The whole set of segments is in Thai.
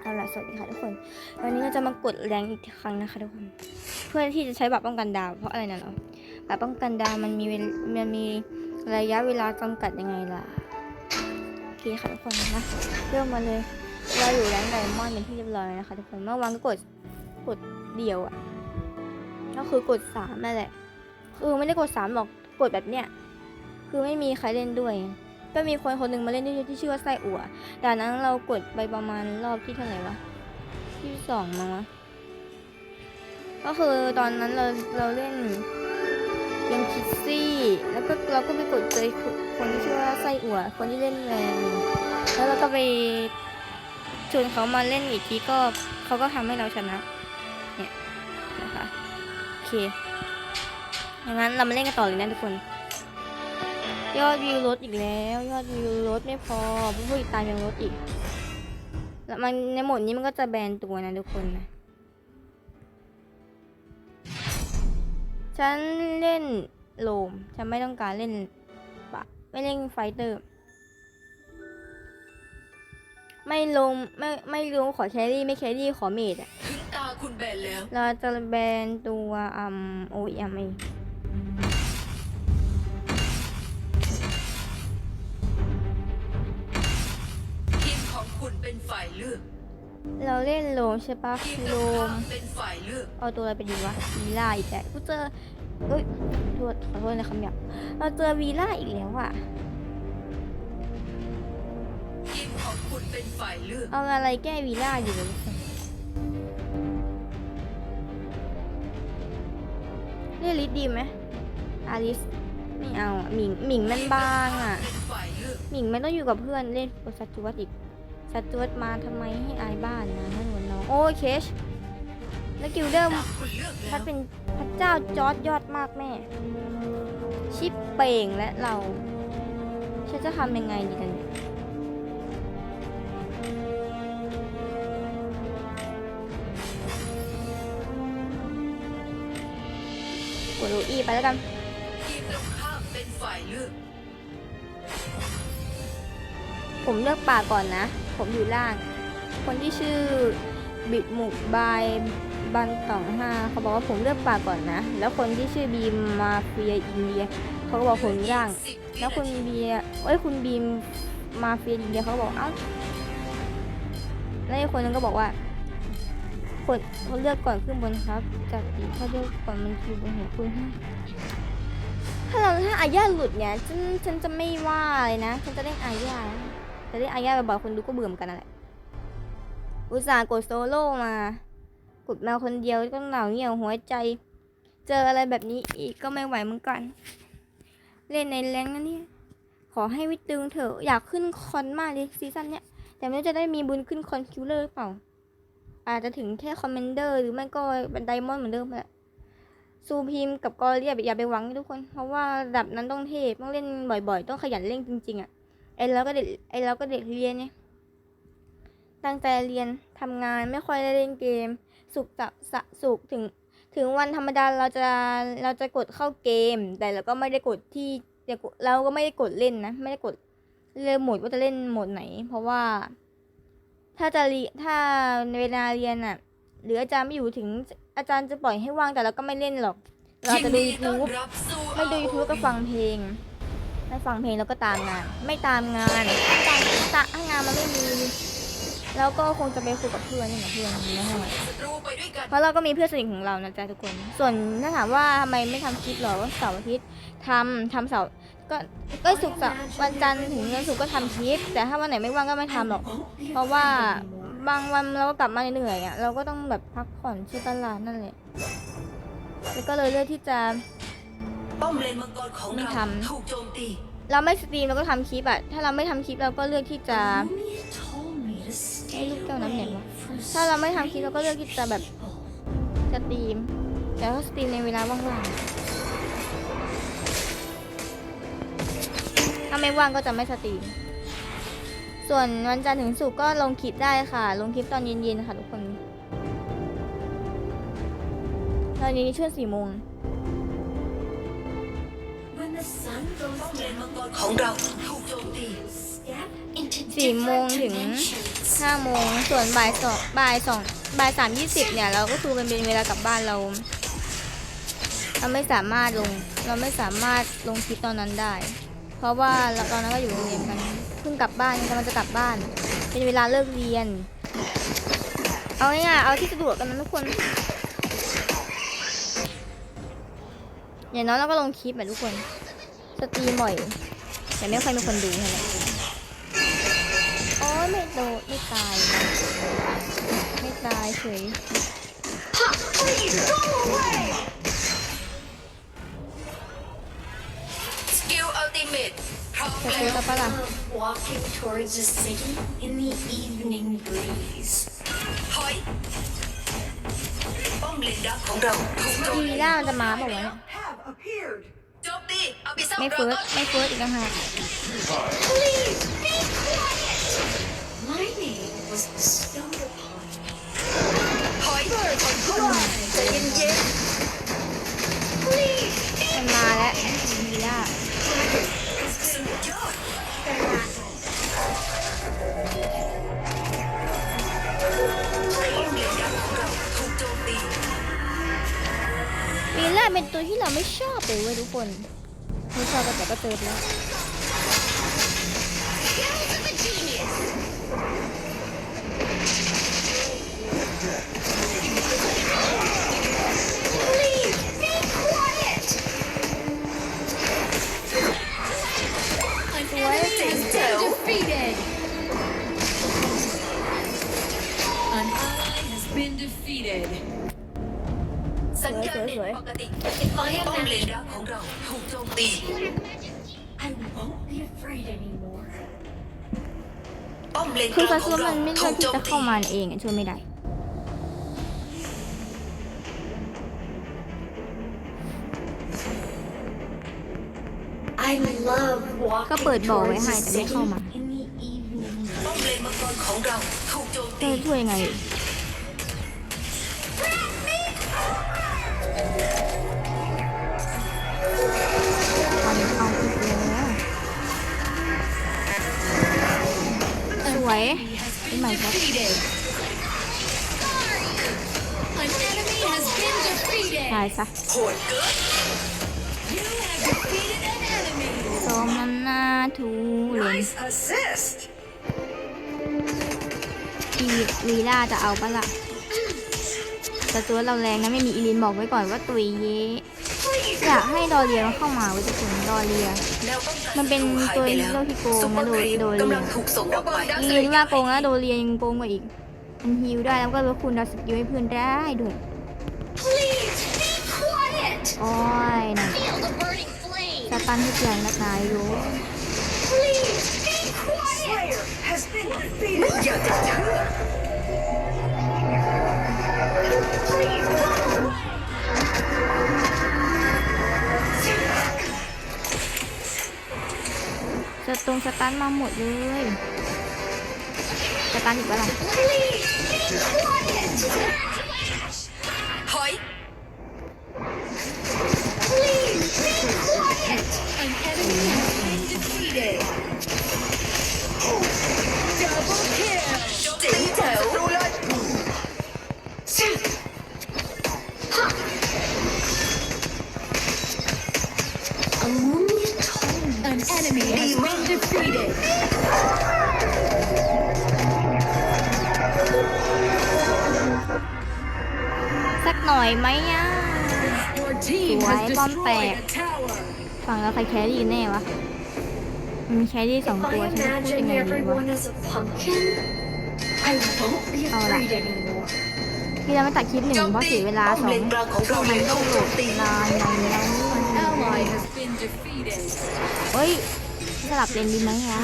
เอาล่ะสวัสดีค่ะทุกคน วันนี้เราจะมากดแรงอีกครั้งนะคะทุกคน เพื่อที่จะใช้บัตรป้องกันดาว เพราะอะไรนะเนาะบัตรป้องกันดาวมันมีเวลมันมีระยะเวลาจำกัดยังไงล่ะโอเคค่ะทุกคนนะเริ่มมาเลยเราอยู่แรงไดมอนด์เป็นที่เรียบร้อยนะคะทุกคนเมื่อวานก็กดกดเดียวอะก็คือกดสามนั่นแหละคือไม่ได้กดสามหรอกกดแบบเนี้ยคือไม่มีใครเล่นด้วย ก็มีคนคนหนึ่งมาเล่นด้วยที่ชื่อว่าไส้อั่วแต่นั้นเรากดไปประมาณรอบที่เท่าไหร่วะ ที่สองมั้งวะก็คือตอนนั้นเราเราเล่นยังคิดซี่ แล้วก็เราก็ไปกดเจอคนที่ชื่อว่าไส้อั่ว คนที่เล่นแรงแล้วเราก็ไปชวนเขามาเล่นอีกทีก็เขาก็ทำให้เราชนะ เนี่ยนะคะ โอเคอย่างนั้นเรามาเล่นกันต่อเลยนะทุกคน ยอดวิวลดอีกแล้ว ยอดวิวลดไม่พอผู้ติดตามยังลดอีก แล้วมันในโหมดนี้มันก็จะแบนตัวนะทุกคนนะฉันเล่นโลมฉันไม่ต้องการเล่นปะไม่เล่นไฟเตอร์ ไม่ลงไม่ไม่ลงขอแครี่ไม่แครี่ขอเมดอะถึงตาคุณแบนแล้วเราจะแบนตัวอืมโอเอ็มเอง เราเล่นโลมใช่ปะโลมเอาตัวอะไรไปดีวะวีล่าอีกแล้วกูเจอเอ้ยโทษขอโทษนะคำหยาบเราเจอวีล่าอีกแล้วอะทีมของคุณเป็นฝ่ายเอาอะไรแก้วีล่าอยู่เลยเรียลิสดีไหมอาริสไม่เอาหมิงหมิงมันบางอะเป็นฝ่ายเลือกหมิงไม่ต้องอยู่กับเพื่อนเล่นกับสัตว์วัตอีก สัตว์วัตมาทำไมให้อายบ้านนะนั่นวันน้องโอ้ยเคชแล้วกิลเดอร์ตามคุณเลือกถ้าแล้วเป็นพระเจ้าจอร์ดยอดมากแม่ ชิปเป่งและเราฉันจะทำยังไงดีกันเนี่ยกดรูอีไปแล้วกันผมเลือกป่าก่อนนะ ผมอยู่ล่าง คนที่ชื่อบิดหมุกบายบันสองห้าเขาบอกว่าผมเลือกป่าก่อนนะ แล้วคนที่ชื่อบีมมาเฟียอินเดียเขาก็บอกผมล่าง แล้วคุณเบียเอ้ยคุณบีมมาเฟียอินเดียเขาบอกเอ้าแล้วอีกคนนึงก็บอกว่าคนคนเลือกก่อนขึ้นบนครับจากตีเขาเลือกก่อนมันคือบนหัวคุณถ้าเราถ้าอาญาหลุดเนี่ยฉันฉันจะไม่ว่าเลยนะ ฉันจะเล่นอาญานะ จะเล่นอาญาบ่อยๆคนดูก็เบื่อเหมือนกันนั่นแหละ อุตส่าห์กดโซโล่มา กดมาคนเดียวก็เหงาเหี่ยวหัวใจ เจออะไรแบบนี้อีกก็ไม่ไหวเหมือนกัน เล่นในแรงนะเนี่ย ขอให้วิตึงเถอะ อยากขึ้นคอนมากเลยซีซั่นเนี้ย แต่ไม่รู้จะได้มีบุญขึ้นคอนคิวเลอร์หรือเปล่า อาจจะถึงแค่คอมเมนเดอร์หรือไม่ก็บันไดมอนด์เหมือนเดิมแหละซูพีมกับกอเรียบอย่าไปหวังทุกคน เพราะว่าระดับนั้นต้องเทพต้องเล่นบ่อยๆ ต้องขยันเล่นจริงๆอะ่ะ ไอ้เราก็เด็กไอ้เราก็เด็กเรียนเนี่ยตั้งใจเรียนทำงานไม่ค่อยได้เล่นเกม สุกร์เสาร์สะสุกถึง ถึงวันธรรมดาเราจะเราจะกดเข้าเกม แต่เราก็ไม่ได้กดที่เราก็ไม่ได้กดเล่นนะ ไม่ได้กดเลือกโหมดว่าจะเล่นโหมดไหน เพราะว่า ถ้าจะเรียถ้าเวลาเรียนอะหรืออาจารย์ไม่อยู่ถึงอาจารย์จะปล่อยให้ว่างแต่เราก็ไม่เล่นหรอก เราจะดูยินต้อน YouTube รับไม่ดู YouTube ก็ฟังเพลง ไม่ฟังเพลงแล้วก็ตามงาน ไม่ตามงานตามตาถ้างานมันไม่มี แล้วก็คงจะไปคุยกับเพื่อนนี่แหละเพื่อนในห้องเพราะเราก็มีเพื่อนสนิทของเรานะจ๊ะทุกคน ส่วนถ้าถามว่าทำไมไม่ทำคลิปหรอเสาร์อาทิตย์ทำทำเสาร์ก็ก็ศุกร์วันจันทร์ถึงวันศุกร์ก็ทำคลิป แต่ถ้าวันไหนไม่ว่างก็ไม่ทำหรอก เพราะว่าบางวันเราก็กลับมาเหนื่อยอะเราก็ต้องแบบพักผ่อนที่ตลาดนั่นแหละแล้วก็เลยเลือกที่จะ ป้อมเลนมังกรของไม่เราทำถูกโจมตีเราไม่สตรีมเราก็ทำคลิปอะถ้าเราไม่ทำคลิปเราก็เลือกที่จะไอ้ลูกแก้วน้ำเหน็บวะถ้าเราไม่ทำคลิปเราก็เลือกที่จะแบบสตรีม แต่ก็สตรีมในเวลาว่างๆ ถ้าไม่ว่างก็จะไม่สตรีม ส่วนวันจันทร์ถึงศุกร์ก็ลงคลิปได้ค่ะ ลงคลิปตอนเย็นๆค่ะทุกคน ตอนนี้ช่วงสี่โมง ของเราสี่โมงถึงห้าโมงส่วนบ่ายสองบ่ายสองบ่ายสามยี่สิบเนี่ย เราก็คือมันเป็นเวลากลับบ้านเรา เราไม่สามารถลง เราไม่สามารถลงคลิปตอนนั้นได้ เพราะว่าเราตอนนั้นก็อยู่โรงเรียนกันเพิ่งกลับบ้านกำลังจะกลับบ้าน เป็นเวลาเลิกเรียน เอาง่ายๆเอาที่สะดวกกันนะทุกคนอย่างน้อยเราก็ลงคลิปแบบทุกคน สตรีมบ่อย แต่ไม่ค่อยมีคนดูเท่าไหร่โอ้ยไม่โดนไม่ตาย ไม่ตายเฉยสกิลอัลติเมทพร้อมจะแล้ซื้อวกับปะล่ะ Walking towards the city in the evening breeze. ถอยป้อมเลนดักของเราถูกโจมทีวีล่ามันจะมาบอกว่าวะเนี่ย have appeared โจมตีเอา ไปซ่อมไม่เราเฟิร์สต้นไม่เฟิร์สอีกต่างหาก My name was bestowed upon me. ถอยใจเย็นเย็นมันมาแล้วทีวีล่าๆสุดยอดป้อมเลนดักของเราถูกโจมตีทีวีล่าเป็นตัวที่เราไม่ชอบเลยเว้ยทุกคน ไม่ชอบก็แต่ก็เติมแล้ มจะตีเข้ามาเองอะช่วยไม่ได้ I love ก็ walking เปิดบ่อไว้ towards ให้ the แต่ไม่ city เข้ามา in the evening ป้อมเลนมังกรของเราถูกโจมจะตีช่วยยังไง เอาเอาอีกแล้วสวยนี่ ใหม่ครับ An enemy has been defeated. ตายซะโหดเกิน You have defeated an enemy. สมน้ำหน้าทูเลน Nice assist อีลีล่าจะเอาปะล่ะแต่ตัวเราแรงนะไม่มีอีลินบอกไว้ก่อนว่าตุยเย อยากให้ดอเรียเข้ามาไว้จะถึงดอเรียแนวป้องกันมันเป็นศัตรูหายไปแล้วตัวที่โกงนะโดครีปโดเรียกำลังถูกงออกไปอีลินว่าโกงนะโดเรียยังโกงกว่าอีก มันฮิวได้แล้วก็ลดคูณดาวสกิลให้เพื่อนได้ด้วยโอ้ยนะสตันทุกอย่างนักนายรู้ Please be quiet. Slayer has been defeated ไม่อยากจะ สตรงสตันมาหมดเลยสตันอีกปะล่ะ Please be quiet. ถอย Please be quiet. An enemy has been defeated. Double kill. เจ๋งแจ๋วรู้ สักหน่อยไหมอะ Your team has destroyed a tower. ฝั่งเราใครแครี่แน่วะมันมีแครี่สอง If ตัว I ฉันจะพูดยัง imagine ไงดีวะ everyone as a pumpkin, I won't be Oh, afraid that. anymore. พี่เราไม่ตัดคลิปหนึ่งเพราะเสียเวลาป้อมสอเลงนกลางของเรามันถูต้องกโหลโจดมตีนานอย่างนี้ Ally has been defeated. เฮ้ย สลับเลนดีไหมวะ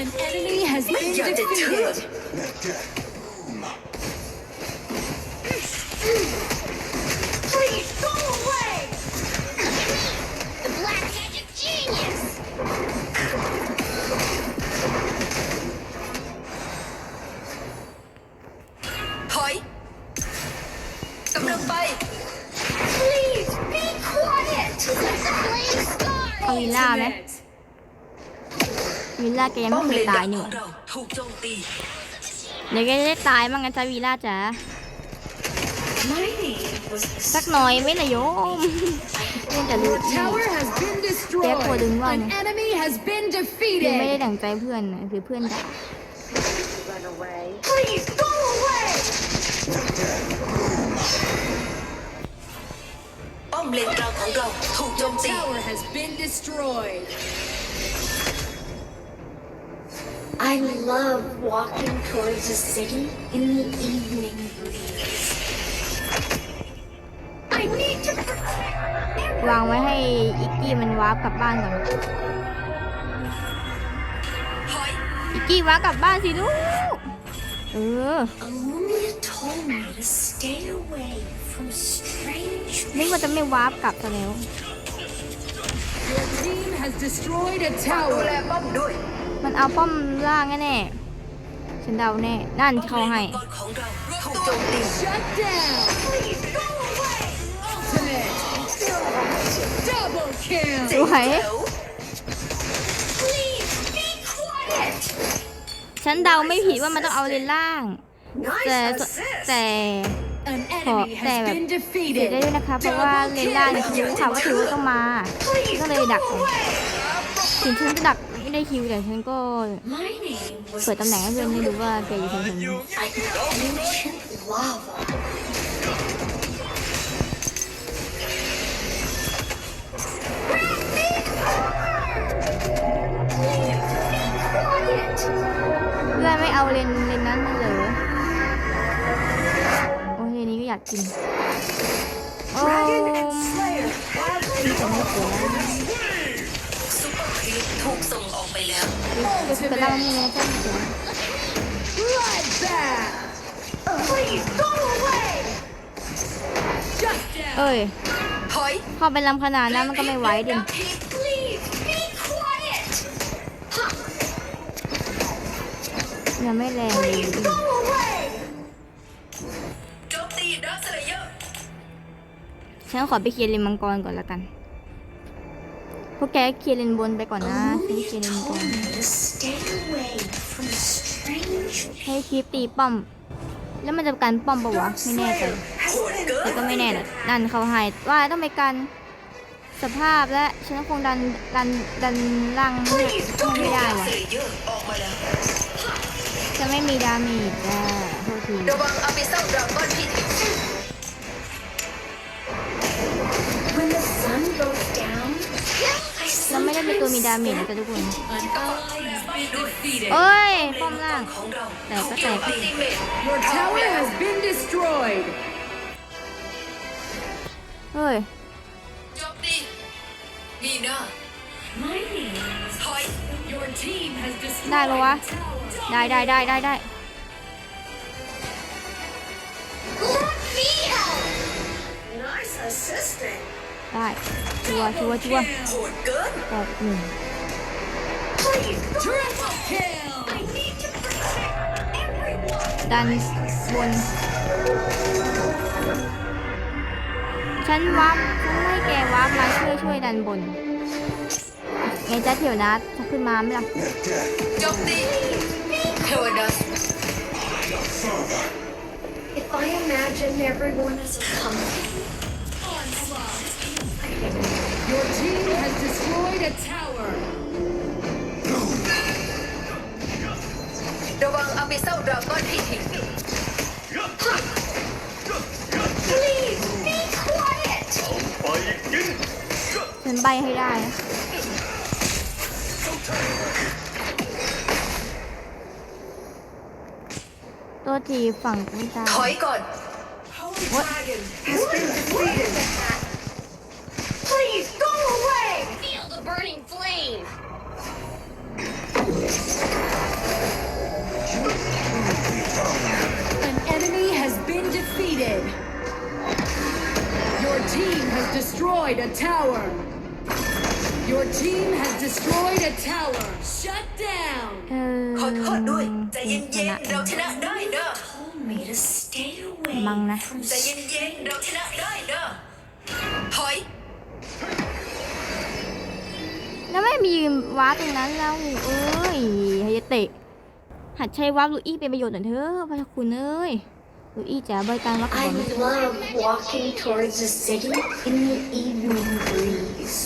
An enemy has ไม่ been อยากจะเชื่อ defeated. Please go away. The black magic genius. ถอยกำลังไป Please be quiet. Let the flame start. เอาวิลล่าไหม วิลล่าแกยังป้อไม่มเคเลยนตาดัยกนี่ขหองว่าเราถูกโจมตีเดี๋ยวแกจะได้ตายมั้งกันจ้าวีล่าจ๋า My name was สักหน่อยไหม่ละโยมเล่นแต่ลู Your กนี่ tower has been destroyed. Kaya ko din An one. enemy has been คือไม่ได้ defeated. ดั่งใจเพื่อนนะคือเพื่อนด่า Please go away! ป้อมเลนกลางของเราถูกโจมตี I love walking towards the city in the evening breeze. I need to protect วางไว้ให้อิกกี้มันวาร์ปกลับบ้านก่อนถอยอิกกี้วาร์ปกลับบ้านสิลูก เออ Alumnia told me to stay away from strange นึกว่าจะไม่วาร์ปกลับซะแล้ว Your team has destroyed a ดูแล tower. ป้อมด้วย มันเอาป้อมล่างแน่ๆฉันเดาแน่ นั่นเขาให้สวยฉันเดาไม่ผิดว่ามันต้องเอาเลนล่าง แต่แต่ขอแต่แบบเสียได้ด้วยนะคะ เพราะว่าเลนล่างเนี่ยรู้ค่ะว่าถือว่าต้องมา ก็เลยดักถึงฉันจะดัก ไม่ได้คิวแต่ฉันก็ My name was เปิดตำแหน่งให้เพื่อนไม่รู้ว่าแกอยู่ตรงไหน I ancient lava. Quiet! เพื่อนไม่เอาเลนเลนนั้นมาเลยโอ้ยเลนนี้ก็อยากกินโอ้ย Slayer! จะไม่เสียแล้วซุปเปอร์ครีปถูกส่งออก ไปแล้วเดี๋ยวจะเล่าให้นะเจ้าเสีย Bloodbath. Please go away! Shut down. เอ้ย ถอยพอเป็นลำขนาดนั้นมันก็ไม่ไหวดิ Please be quiet! ยังไม่แรงเลย Please go away! โจมตีดักสเลเยอร์ฉันขอไปเคลียร์เลนมังกรก่อนละกันพ วกแกเคลียร์เลนบนไปก่อนนะฉันเคลียร์เลนบ Told น me to stay away from strange ให้คลิปตีป้อม แล้วมันจะกันป้อมปะวะ ไม่แน่ใจโหดเกินแต่ก็ไม่แน่นะนั่นเขาให้ว่าต้องไปกันสภาพและฉันคงดันดันดันล่างให้ไม่ได้ดักวะสเลเยอร์ออกมาแล้วจะไม่มีดาเมจจ้าโทษทีระวังอาบิซัลดราก้อนพิษ When the sun goes down, I เราไม่ได้เป็นตัวมีดาเมจนะจ๊ะทุกคน An ally has been defeated. เอ้ยป้อมล่างของเราแต่ก็ถูกแตโจกมตีเมจ Your tower has been destroyed. เฮ้ยโจมตีมีหน้า my name ถอย Your team has destroyed ได้ปะวะ a tower. ได้ได้ได้ได้ได้ ได้ชัวชัวชัวออกหนึ่งดันบนฉันวับฉันให้แกวับมาช่วยช่วยดันบนไงจ้าเถียวนะจะขึ้นมาไหมล่ะจบดีา If I imagine everyone as a company Your team has destroyed a tower. ระวังอาบิซัลดราก้อนพิษ please be quiet. ฉันใบให้ได้นะตัวทีฝั่งตรงกล defeated. Your team has destroyed a tower. Your team has destroyed a tower. Shut down. เออขอโทษด้วย ใจเย็ชนนะๆเราชนะได้เนอะ Told me to stay away Mang nè. from ใจเย็นๆ เราชนะได้เนอะถอย แล้วไม่มีว้าร์ปตรงนั้นแล้วเอ้ยฮายาเตะ หัดใช้วับลูอี้เป็นประโยชน์หน่อยเถอะพระคุณเอ้ย ลูอี้จ๋าบริการวับก่ I อน love walking towards the city in the evening breeze.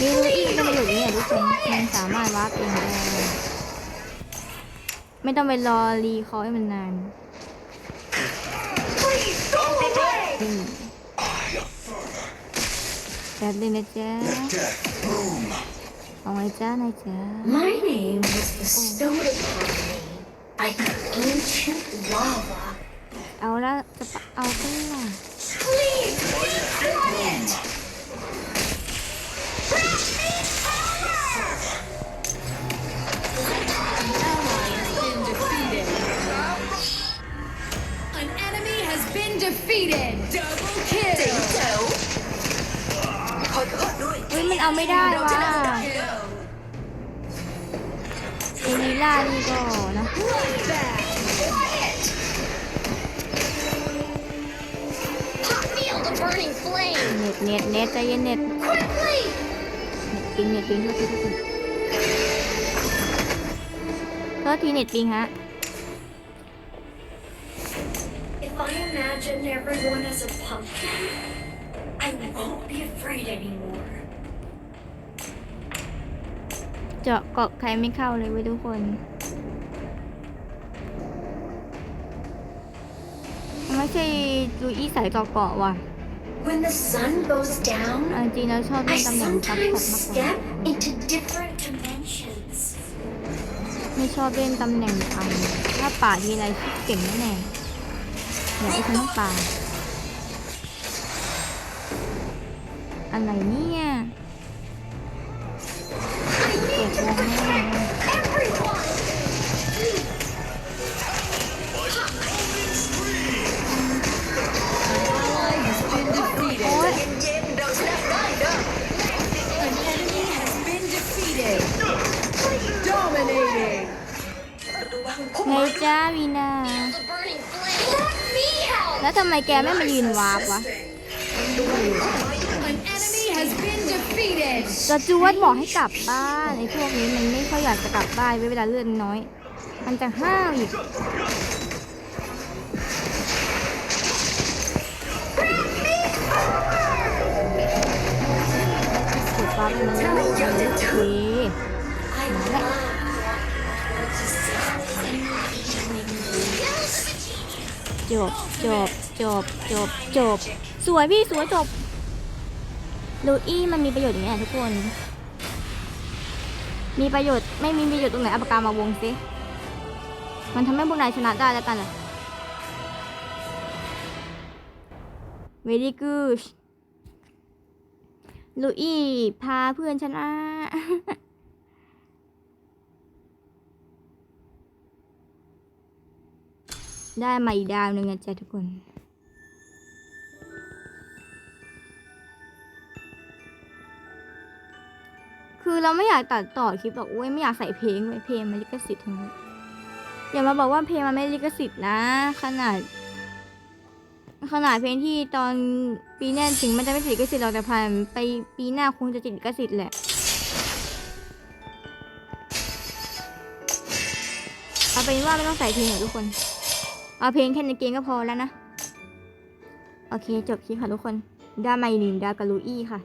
มีลูอี้เป็นประโยชน์เนี่ยทุกคนมันสามารถวับเองได้ไม่ต้องไปรอรีคอยให้มันนานอืมแบบเลยนะจ๊ะเอาไว้จ้านายจ๊ะ My name was bestowed upon me by the ancient lava. เอาละจะปะเอาก็ล่ะ Please, quiet! Been defeated. An enemy has been defeated. Double kill. คอยกอดด้วยเฮ้ยมันเอาไม่ได้ว่ะ เอมิล่านี่ก็นะเน็ตเน็ตเน็ตใจเย็นเน็ตปิงเน็ตปิงทุกทีทุกคนโทษทีเน็ตปิงฮะ I won't be afraid anymore. เจาะเกาะใครไม่เข้าเลยเว้ยทุกคนไม่ใช่ลูอี้ใส่เกาะเกาะว่ะ When the sun goes down, เอาจริงๆแล้วชอบเล่ I นตำแหน่งซับพอร์ต sometimes มากกว่า step into different dimensions. ไม่ชอบเล่นตำแหน่งพันถ้าป่าทีไรคิดเก่งแน่ๆอยากให้ฉันต้องป่าอะไรเนี่ย จ้าวีนา แล้วทำไมแกไม่มายืนวาร์ปวะ An enemy has been defeated. กระจวดบอกให้กลับบ้านไอ้พวกนี้มันไม่ค่อยอยากจะกลับบ้านเวลาเลื่อดน้อย มันจะห้าวอีกปั๊บเลยนะโอเค จบจบจบจบจบ สวยพี่สวยจบลูอี้มันมีประโยชน์อย่างนี้ทุกคน มีประโยชน์ไม่มีประโยชน์ตรงไหนเอาปากกามาวงซิมันทำให้พวกนายชนะได้แล้วกันแหละ very good ลูอี้พาเพื่อนชนะ ได้มาอีกดาวหนึ่งนะจ๊ะทุกคนคือเราไม่อยากตัดต่อคลิปหรอกเว้ยไม่อยากใส่เพลงไว้ยเพลงมันลิขสิทธิ์ทั้งนั้นอย่ามาบอกว่าเพลงมันไม่ลิขสิทธิ์นะ ขนาด ขนาดเพลงที่ตอนปีหน้าถึงมันจะไม่ติดลิขสิทธิ์หรอกแต่ผ่านไปปีหน้าคงจะติดลิขสิทธิ์แหละเอาเป็นว่าไม่ต้องใส่เพลงหรอกทุกคน เอาเพลงแค่ในเกมก็พอแล้วนะ โอเค จบคลิปค่ะทุกคนด้าไมลินึ่ดากาลูอี้ค่ะ